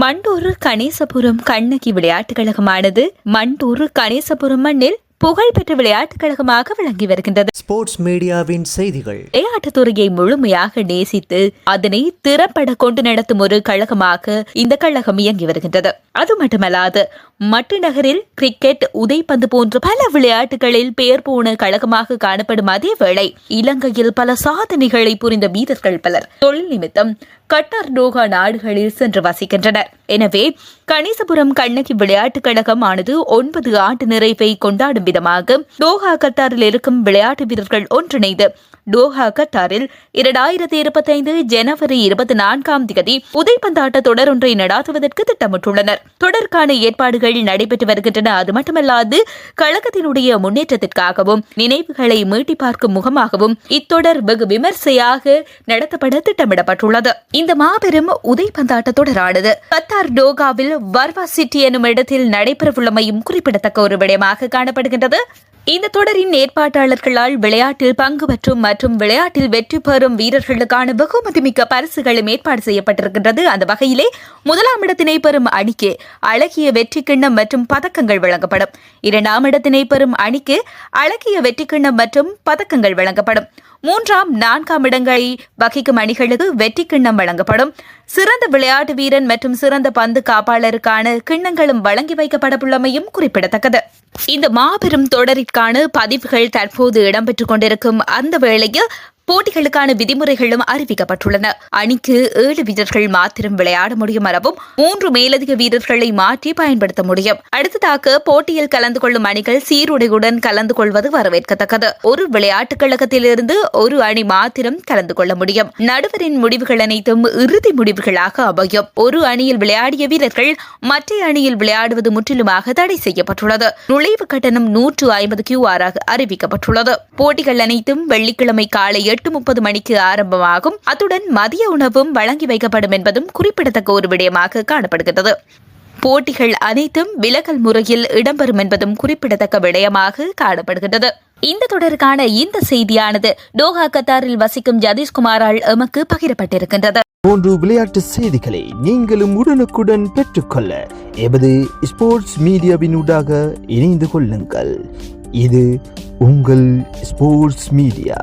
மண்டூர் கணேசபுரம் கண்ணகி விளையாட்டுக் கழகமானது மண்டூர் கணேசபுரம் மண்ணில் புகழ்பெற்ற விளையாட்டுக் கழகமாக விளங்கி வருகின்றது. ஸ்போர்ட்ஸ் மீடியாவின் செய்திகள். விளையாட்டுத் துறையை முழுமையாக நேசித்து அதனை திறப்பட கொண்டு நடத்தும் ஒரு கழகமாக இந்த கழகம் இயங்கி வருகின்றது. அது மட்டுமல்லாது மட்டு நகரில் கிரிக்கெட் உதைப்பந்து போன்ற பல விளையாட்டுகளில் பெயர் போன கழகமாக காணப்படும் அதே வேளை இலங்கையில் பல சாதனைகளை புரிந்த வீரர்கள் பலர் தொழில் நிமித்தம் கட்டார் டோகா நாடுகளில் சென்று வசிக்கின்றனர். எனவே கணேசபுரம் கண்ணகி விளையாட்டுக் கழகம் ஆனது ஒன்பது ஆண்டு நிறைவை கொண்டாடும் விதமாக டோஹா கத்தாரில் இருக்கும் விளையாட்டு வீரர்கள் ஒன்றிணைந்து டோஹா கத்தாரில் இரண்டாயிரத்தி இருபத்தைந்து ஜனவரி இருபத்தி நான்காம் தேதி உதைப்பந்தாட்ட தொடர் ஒன்றை நடாத்துவதற்கு திட்டமிட்டுள்ளனர். தொடர்கான ஏற்பாடுகள் நடைபெற்று வருகின்றன. அது மட்டுமல்லாது கழகத்தினுடைய முன்னேற்றத்திற்காகவும் நினைவுகளை மீட்டி பார்க்கும் முகமாகவும் இத்தொடர் வெகு விமர்சையாக நடத்தப்பட திட்டமிடப்பட்டுள்ளது. இந்த மாபெரும் உதைப்பந்தாட்ட தொடரானது. கத்தார் டோகாவில் வர்வா சிட்டி எனும் இடத்தில் நடைபெறவுள்ளமையும் குறிப்பிடத்தக்க ஒரு விடயமாக காணப்படுகின்றது. இந்த தொடரின் ஏற்பாட்டாளர்களால் விளையாட்டில் பங்கு பெற்றும் மற்றும் விளையாட்டில் வெற்றி பெறும் வீரர்களுக்கான வெகுமதிமிக்க பரிசுகளும் ஏற்பாடு செய்யப்பட்டிருக்கின்றது. அந்த வகையிலே முதலாம் இடத்தினை பெறும் அணிக்கு அழகிய வெற்றி கிண்ணம் மற்றும் பதக்கங்கள் வழங்கப்படும். இரண்டாம் இடத்தினை பெறும் அணிக்கு அழகிய வெற்றி கிண்ணம் மற்றும் பதக்கங்கள் வழங்கப்படும். மூன்றாம் நான்காம் இடங்களை வகிக்கும் அணிகளுக்கு வெற்றி கிண்ணம் வழங்கப்படும். சிறந்த விளையாட்டு வீரன் மற்றும் சிறந்த பந்து காப்பாளருக்கான கிண்ணங்களும் வழங்கி வைக்கப்படவுள்ளமையும் குறிப்பிடத்தக்கது. இந்த மாபெரும் தொடரிற்கான பதிவுகள் தற்போது இடம்பெற்றுக் கொண்டிருக்கும். அந்த வேளையில் போட்டிகளுக்கான விதிமுறைகளும் அறிவிக்கப்பட்டுள்ளன. அணிக்கு ஏழு வீரர்கள் மாத்திரம் விளையாட முடியும் எனவும் மூன்று மேலதிக வீரர்களை மாற்றி பயன்படுத்த முடியும். அடுத்ததாக போட்டியில் கலந்து கொள்ளும் அணிகள் சீருடையுடன் கலந்து கொள்வது வரவேற்கத்தக்கது. ஒரு விளையாட்டுக் கழகத்திலிருந்து ஒரு அணி மாத்திரம் கலந்து கொள்ள முடியும். நடுவரின் முடிவுகள் அனைத்தும் இறுதி முடிவுகளாக அமையும். ஒரு அணியில் விளையாடிய வீரர்கள் மற்ற அணியில் விளையாடுவது முற்றிலுமாக தடை செய்யப்பட்டுள்ளது. நுழைவு கட்டணம் நூற்று ஐம்பது கியூஆராக அறிவிக்கப்பட்டுள்ளது. போட்டிகள் அனைத்தும் வெள்ளிக்கிழமை காலை எட்டு முப்பது மணிக்கு ஆரம்பமாகும். அத்துடன் மதிய உணவும் வழங்கி வைக்கப்படும் என்பதும் குறிப்பிடத்தக்க ஒரு விடயமாக காணப்படுகிறது போட்டிகள் அனைத்தும் விலகல் முறையில் இடம்பெறும் என்பதும் குறிப்பிடத்தக்க விடயமாக காணப்படுகின்றது. இந்த தொடருக்கான இந்த செய்தியானது டோஹா கத்தாரில் வசிக்கும் ஜதீஷ்குமாரால் எமக்கு பகிரப்பட்டிருக்கின்றது. போன்று விளையாட்டு செய்திகளை நீங்களும் உடனுக்குடன் பெற்றுக்கொள்ள எமது ஸ்போர்ட்ஸ் மீடியாவினூடாக இணைந்து கொள்ளுங்கள். இது உங்கள் ஸ்போர்ட்ஸ் மீடியா.